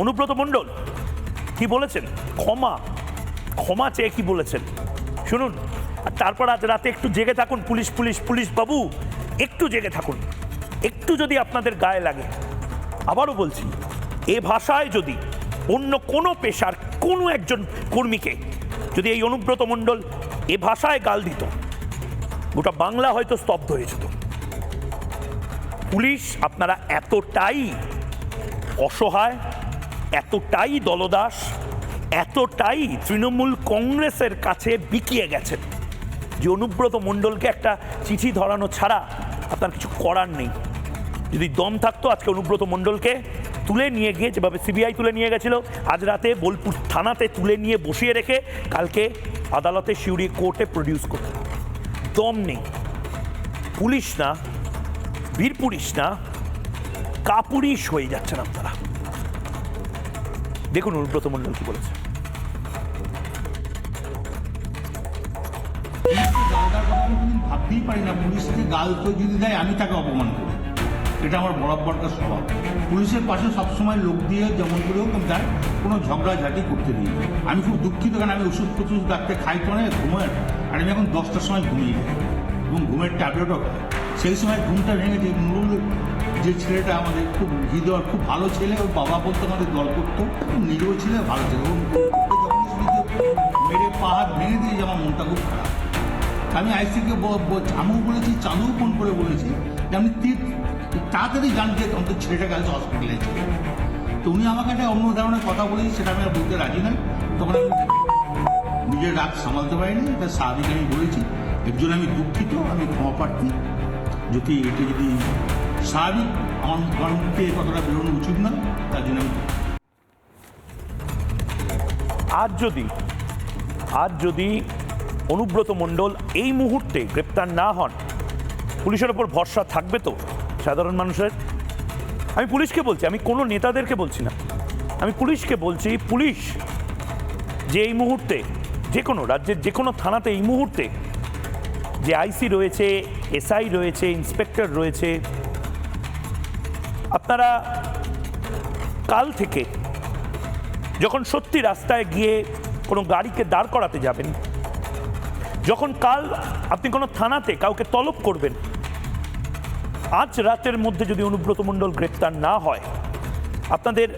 অনুব্রত মণ্ডল, কি বলেছেন? ক্ষমা ক্ষমা চেয়ে কি বলেছেন? শুনুন, আর তারপর আজ রাতে একটু জেগে থাকুন, পুলিশ পুলিশ পুলিশ বাবু, একটু জেগে থাকুন, একটু যদি আপনাদের গায়ে লাগে। আবারও বলছি, এ ভাষায় যদি অন্য কোনো পেশার কোনো একজন কর্মীকে যদি এই অনুব্রত মণ্ডল এ ভাষায় গাল দিত, গোটা বাংলা হয়তো স্তব্ধ হয়ে যেত। পুলিশ আপনারা এতটাই অসহায় এতটাই দলদাস, এতটাই তৃণমূল কংগ্রেসের কাছে বিকিয়ে গেছেন যে অনুব্রত মণ্ডলকে একটা চিঠি ধরানো ছাড়া আপনার কিছু করার নেই। যদি দম থাকতো আজকে অনুব্রত মণ্ডলকে তুলে নিয়ে গিয়ে, যেভাবে সিবিআই তুলে নিয়ে গেছিল, আজ রাতে বোলপুর থানাতে তুলে নিয়ে বসিয়ে রেখে কালকে আদালতে শিউরি কোর্টে প্রডিউস করত। দম নেই। পুলিশ না বীর পুলিশ না কাপুরিশ হয়ে যাচ্ছেন আপনারা। দেখুন অনুব্রত মণ্ডল কি বলেছে। ভাবতেই পারি না পুলিশকে গাল তো যদি দেয়, আমি তাকে অপমান করি। এটা আমার বরাবরকার স্বভাব। পুলিশের পাশে সবসময় লোক দিয়ে যেমন করে হোক তার কোনো ঝগড়াঝাটি করতে দিই। আমি খুব দুঃখিত, কারণ আমি ওষুধ ফষুধ ডাক্তার খাই তো না ঘুমের আর আমি এখন দশটার সময় ঘুমিয়ে যাই এবং ঘুমের ট্যাবলেটও খাই। সেই সময় ঘুমটা ভেঙে যে নুরুল যে ছেলেটা আমাদের খুব হৃদয়, খুব ভালো ছেলে, ওর বাবা বলতে আমাদের দল করতো নিজেও ছেলে, ভালো ছেলে। মেরে পাহাড় ভেঙে দিয়ে আমার মনটা খুব খারাপ। আমি আইসিকে ঝামু বলেছি চাঁদু ফোন করে বলেছি যে আমি তাড়াতাড়ি জান যে অন্তত ছেলেটাকে আজ হসপিটালে ছিল তো উনি আমাকে একটা অন্য ধরনের কথা বলেছি, সেটা আমি আর বলতে রাজি নয় তখন আমি নিজের রাগ সামালতে পারিনি, এটা স্বাভাবিক আমি বলেছি। এর জন্য আমি দুঃখিত, আমি ক্ষমা প্রার্থী যদি এটি যদি স্বাভাবিক কথাটা বেরোনো উচিত না, তার জন্য আজ যদি আজ যদি অনুব্রত মণ্ডল এই মুহূর্তে গ্রেপ্তার না হন, পুলিশের ওপর ভরসা থাকবে তো, সাধারণ মানুষের? আমি পুলিশকে বলছি, আমি কোনো নেতাদেরকে বলছি না। আমি পুলিশকে বলছি, পুলিশ যে এই মুহূর্তে যে কোনো রাজ্যের যে কোনো থানাতে এই মুহূর্তে যে আইসি রয়েছে, এসআই রয়েছে, ইন্সপেক্টর রয়েছে আপনারা কাল থেকে যখন সত্যি রাস্তায় গিয়ে কোনো গাড়িকে দাঁড় করাতে যাবেন, যখন কাল আপনি কোনো থানাতে কাউকে তলব করবেন, আজ রাতের মধ্যে যদি অনুব্রত মণ্ডল গ্রেপ্তার না হয়, আপনাদের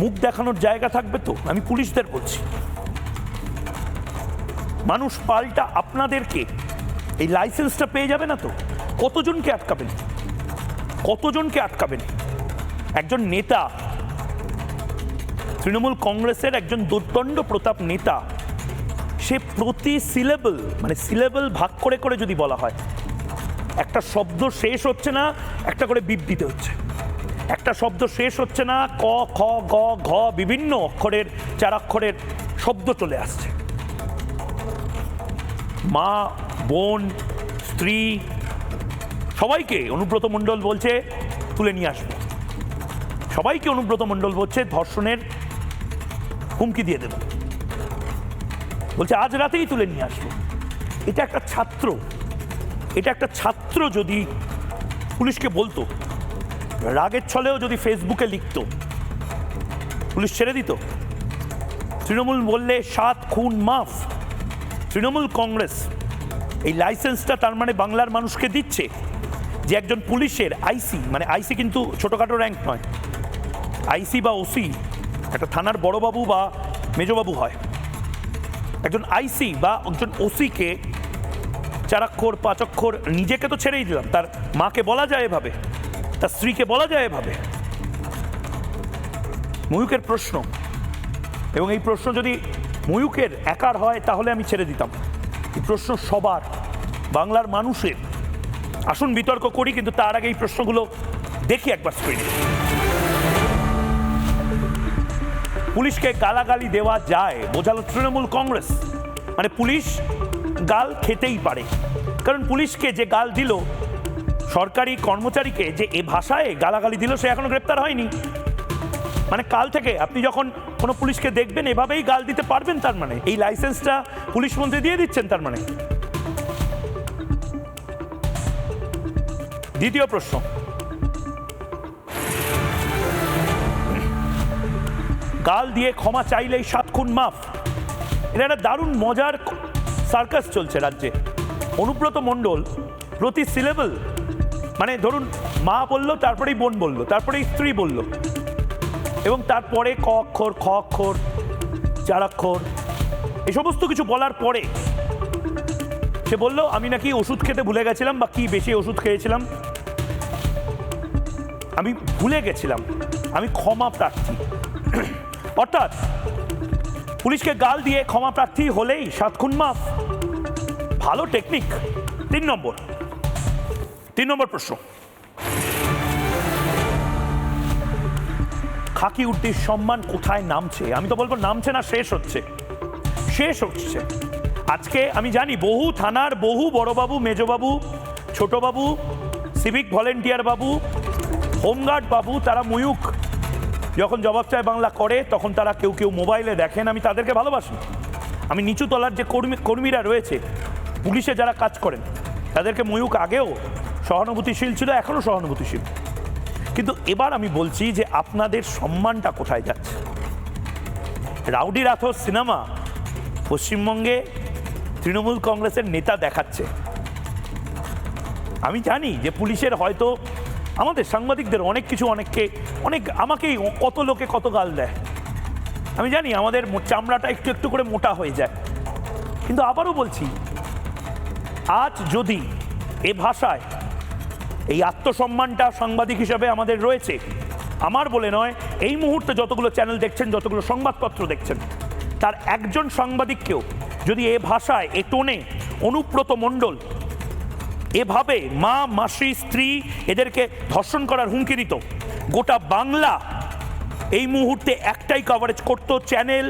মুখ দেখানোর জায়গা থাকবে তো? আমি পুলিশদের বলছি। মানুষ পাল্টা আপনাদেরকে এই লাইসেন্সটা পেয়ে যাবে না তো? কতজনকে আটকাবেন? কতজনকে আটকাবেন? একজন নেতা, তৃণমূল কংগ্রেসের একজন দুর্দণ্ড প্রতাপ নেতা, সে প্রতি সিলেবল মানে সিলেবল ভাগ করে করে যদি বলা হয়, একটা শব্দ শেষ হচ্ছে না, একটা করে বিপ দিতে হচ্ছে। একটা শব্দ শেষ হচ্ছে না, ক, খ, গ, ঘ, বিভিন্ন অক্ষরের, চার অক্ষরের শব্দ চলে আসছে। মা, বোন, স্ত্রী সবাইকে অনুব্রত মণ্ডল বলছে তুলে নিয়ে আসব। সবাইকে অনুব্রত মণ্ডল বলছে ধর্ষণের হুমকি দিয়ে দেব। বলছে, আজ রাতেই তুলে নিয়ে আসব। এটা একটা ছাত্র। এটা একটা ছাত্র যদি পুলিশকে বলতো, রাগের ছলেও যদি ফেসবুকে লিখতো, পুলিশ ছেড়ে দিত। তৃণমূল বললে, সাত খুন মাফ। তৃণমূল কংগ্রেস এই লাইসেন্সটা তার মানে বাংলার মানুষকে দিচ্ছে। যে একজন পুলিশের আইসি মানে আইসি কিন্তু ছোটোখাটো র্যাঙ্ক নয়। আইসি বা ওসি, একটা থানার বড়বাবু বা মেজবাবু হয়। একজন আইসি বা একজন ওসিকে চারাক্ষর পাঁচক্ষর নিজেকে তো ছেড়েই দিলাম। তার মাকে বলা যায় এভাবে, তার স্ত্রীকে বলা যায় এভাবে। ময়ূকের প্রশ্ন, এবং এই প্রশ্ন যদি ময়ূকের একার হয়, তাহলে আমি ছেড়ে দিতাম। এই প্রশ্ন সবার, বাংলার মানুষের। আসুন বিতর্ক করি, কিন্তু তার আগে এই প্রশ্নগুলো দেখি একবার স্ক্রিনে পুলিশকে গালাগালি দেওয়া যায়, বোঝালো তৃণমূল কংগ্রেস। মানে পুলিশ গাল খেতেই পারে। কারণ পুলিশকে যে গাল দিল, সরকারি কর্মচারীকে যে এ ভাষায় গালাগালি দিল, সে এখনও গ্রেপ্তার হয়নি। মানে কাল থেকে আপনি যখন কোনো পুলিশকে দেখবেন, এভাবেই গাল দিতে পারবেন তার মানে। এই লাইসেন্সটা পুলিশ মন্ত্রী দিয়ে দিচ্ছেন তার মানে। দ্বিতীয় প্রশ্ন। গাল দিয়ে ক্ষমা চাইলেই সাত খুন মাফ। এটা একটা দারুণ মজার সার্কাস চলছে রাজ্যে। অনুব্রত মণ্ডল প্রতি সিলেবল মানে ধরুন মা বলল, তারপরেই বোন বলল, তারপরেই স্ত্রী বলল, এবং তারপরে ক অক্ষর, খ অক্ষর, চার অক্ষর, এই সমস্ত কিছু বলার পরে সে বলল, আমি নাকি ওষুধ খেতে ভুলে গেছিলাম বা কি বেশি ওষুধ খেয়েছিলাম আমি ভুলে গেছিলাম। আমি ক্ষমা প্রার্থী। অর্থাৎ, পুলিশকে গাল দিয়ে ক্ষমা প্রার্থী হলেই সাত খুন মাফ। ভালো টেকনিক। তিন নম্বর। তিন নম্বর প্রশ্ন। খাকি উর্দির সম্মান কোথায় নামছে? আমি তো বলব নামছে না, শেষ হচ্ছে। শেষ হচ্ছে। আজকে আমি জানি বহু থানার বহু বড়বাবু, মেজবাবু, ছোটবাবু সিভিক ভলেন্টিয়ার বাবু হোমগার্ড বাবু, তারা ময়ূক। যখন জবাব চায় বাংলা করে, তখন তারা কেউ কেউ মোবাইলে দেখেন, আমি তাদেরকে ভালোবাসি। আমি নিচু তলার যে কর্মী, কর্মীরা রয়েছে, পুলিশে যারা কাজ করেন, তাদেরকে ময়ূক আগেও সহানুভূতিশীল ছিল এখনও সহানুভূতিশীল। কিন্তু এবার আমি বলছি যে আপনাদের সম্মানটা কোথায় যাচ্ছে? রাউডি রাথোর সিনেমা পশ্চিমবঙ্গে তৃণমূল কংগ্রেসের নেতা দেখাচ্ছে। আমি জানি যে পুলিশের হয়তো আমাদের সাংবাদিকদের অনেক কিছু, অনেককে, অনেক আমাকেই কত লোকে কত গাল দেয়। আমি জানি আমাদের চামড়াটা একটু একটু করে মোটা হয়ে যায়। কিন্তু আবারও বলছি, আজ যদি এ ভাষায় এই আত্মসম্মানটা সাংবাদিক হিসাবে আমাদের রয়েছে, আমার বলে নয়, এই মুহূর্তে যতগুলো চ্যানেল দেখছেন, যতগুলো সংবাদপত্র দেখছেন, তার একজন সাংবাদিককেও যদি এ ভাষায়, এ টোনে অনুব্রত মণ্ডল এভাবে মা, মাসি, স্ত্রী এদেরকে ধর্ষণ করার হুমকি দিত। গোটা বাংলা এই মুহূর্তে একটাই কভারেজ করত চ্যানেল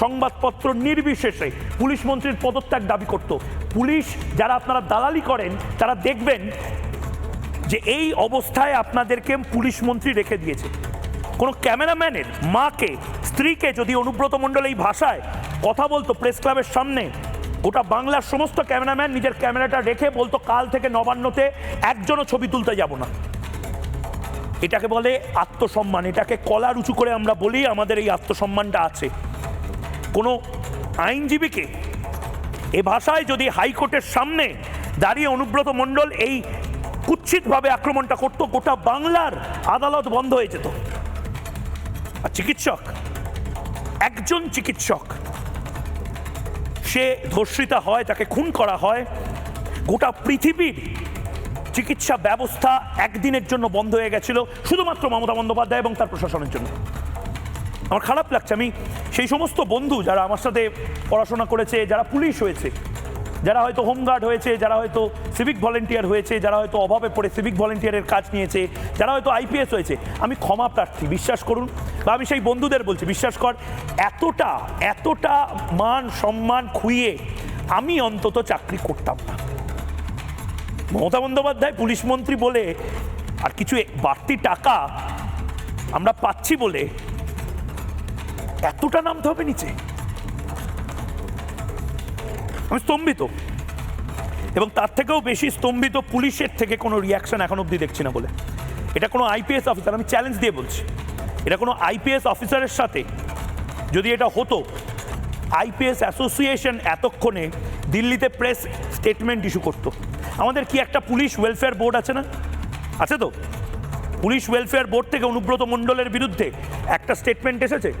সংবাদপত্র নির্বিশেষে। পুলিশ মন্ত্রীর পদত্যাগ দাবি করত। পুলিশ যারা আপনারা দালালি করেন, তারা দেখবেন যে এই অবস্থায় আপনাদেরকে পুলিশ মন্ত্রী রেখে দিয়েছে। কোনো ক্যামেরাম্যানের, মাকে, স্ত্রীকে যদি অনুব্রত মণ্ডল এই ভাষায় কথা বলতো প্রেস ক্লাবের সামনে গোটা বাংলার সমস্ত ক্যামেরাম্যান নিজের ক্যামেরাটা রেখে বলতো কাল থেকে নবান্নতে একজনও ছবি তুলতে যাব না। এটাকে বলে আত্মসম্মান। এটাকে কলার উঁচু করে আমরা বলি আমাদের এই আত্মসম্মানটা আছে। কোনো আইনজীবীকে এ ভাষায় যদি হাইকোর্টের সামনে দাঁড়িয়ে অনুব্রত মণ্ডল এই কুৎসিতভাবে আক্রমণটা করতো, গোটা বাংলার আদালত বন্ধ হয়ে যেত। আর চিকিৎসক, একজন চিকিৎসক সে ধর্ষিতা হয়, তাকে খুন করা হয়। গোটা পৃথিবীর চিকিৎসা ব্যবস্থা একদিনের জন্য বন্ধ হয়ে গেছিল, শুধুমাত্র মমতা বন্দ্যোপাধ্যায় এবং তার প্রশাসনের জন্য। আমার খারাপ লাগছে, আমি সেই সমস্ত বন্ধু যারা আমার সাথে পড়াশোনা করেছে, যারা পুলিশ হয়েছে যারা হয়তো হোমগার্ড হয়েছে, যারা হয়তো সিভিক ভলেন্টিয়ার হয়েছে, যারা হয়তো অভাবে পড়ে সিভিক ভলেন্টিয়ারের কাজ নিয়েছে, যারা হয়তো আইপিএস হয়েছে, আমি ক্ষমা প্রার্থী, বিশ্বাস করুন। বা আমি সেই বন্ধুদের বলছি, বিশ্বাস কর, এতটা এতটা মান সম্মান খুইয়ে আমি অন্তত চাকরি করতাম না। মমতা বন্দ্যোপাধ্যায় পুলিশ মন্ত্রী বলে আর কিছু বাড়তি টাকা আমরা পাচ্ছি বলে এতটা নামতে হবে নিচে। আমি স্তম্ভিত। এবং তার থেকেও বেশি স্তম্ভিত পুলিশের থেকে কোনো রিয়াকশন এখন অবধি দেখছি না বলে। এটা কোনো আইপিএস অফিসার আমি চ্যালেঞ্জ দিয়ে বলছি। এটা কোনো আইপিএস অফিসারের সাথে যদি এটা হতো আইপিএস অ্যাসোসিয়েশন এতক্ষণে দিল্লিতে প্রেস স্টেটমেন্ট ইস্যু করতো। আমাদের কি একটা পুলিশ ওয়েলফেয়ার বোর্ড আছে না? আছে তো? পুলিশ ওয়েলফেয়ার বোর্ড থেকে অনুব্রত মণ্ডলের বিরুদ্ধে একটা স্টেটমেন্ট এসেছে।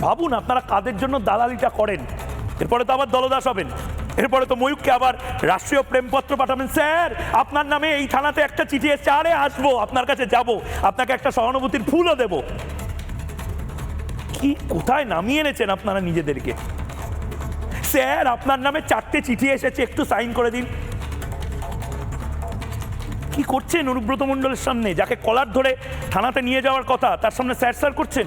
ভাবুন আপনারা কাদের জন্য দালালিটা করেন? এরপরে তো আবার দলদাস হবেন। এরপরে তো ময়ূককে আবার রাষ্ট্রীয় প্রেমপত্র পাঠাবেন। স্যার, আপনার নামে এই থানাতে একটা চিঠি এসছে। আরে, আসব, আপনার কাছে যাব। আপনাকে একটা সহানুভূতির ফুলও দেব। কি, কোথায় নামিয়ে এনেছেন আপনারা নিজেদেরকে? স্যার, আপনার নামে চারটে চিঠি এসেছে, একটু সাইন করে দিন। কি করছেন অনুব্রত মণ্ডলের সামনে? যাকে কলার ধরে থানাতে নিয়ে যাওয়ার কথা, তার সামনে স্যার স্যার করছেন?